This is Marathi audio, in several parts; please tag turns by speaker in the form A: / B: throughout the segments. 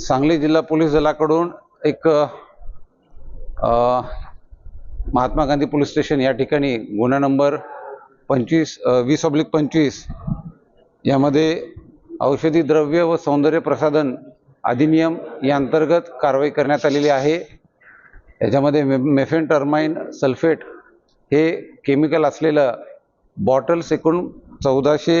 A: सांगली जिल्हा पोलीस दलाकडून एक महात्मा गांधी पोलीस स्टेशन या ठिकाणी गुन्हा नंबर पंचवीस वीस ऑब्लिक पंचवीस यामध्ये औषधी द्रव्य व सौंदर्य प्रसाधन अधिनियम या अंतर्गत कारवाई करण्यात आलेली आहे. याच्यामध्ये मे मेफेन टर्माइन सल्फेट हे केमिकल असलेलं बॉटल्स एकूण चौदाशे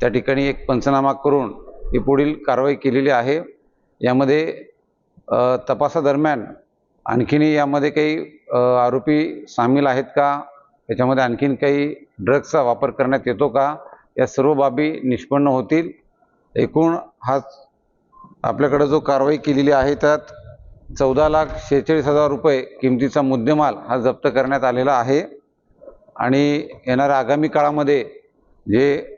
A: त्या ठिकाणी एक पंचनामा करून ही पुढील कारवाई केलेली आहे. यामध्ये तपासादरम्यान आणखीनही यामध्ये काही आरोपी सामील आहेत का? याच्यामध्ये आणखीन काही ड्रग्सचा वापर करण्यात येतो का? या सर्व बाबी निष्पन्न होतील. एकूण हा आपल्याकडं जो कारवाई केलेली आहे त्यात चौदा लाख शेहेचाळीस हजार रुपये किमतीचा मुद्देमाल हा जप्त करण्यात आलेला आहे. आणि येणाऱ्या आगामी काळामध्ये जे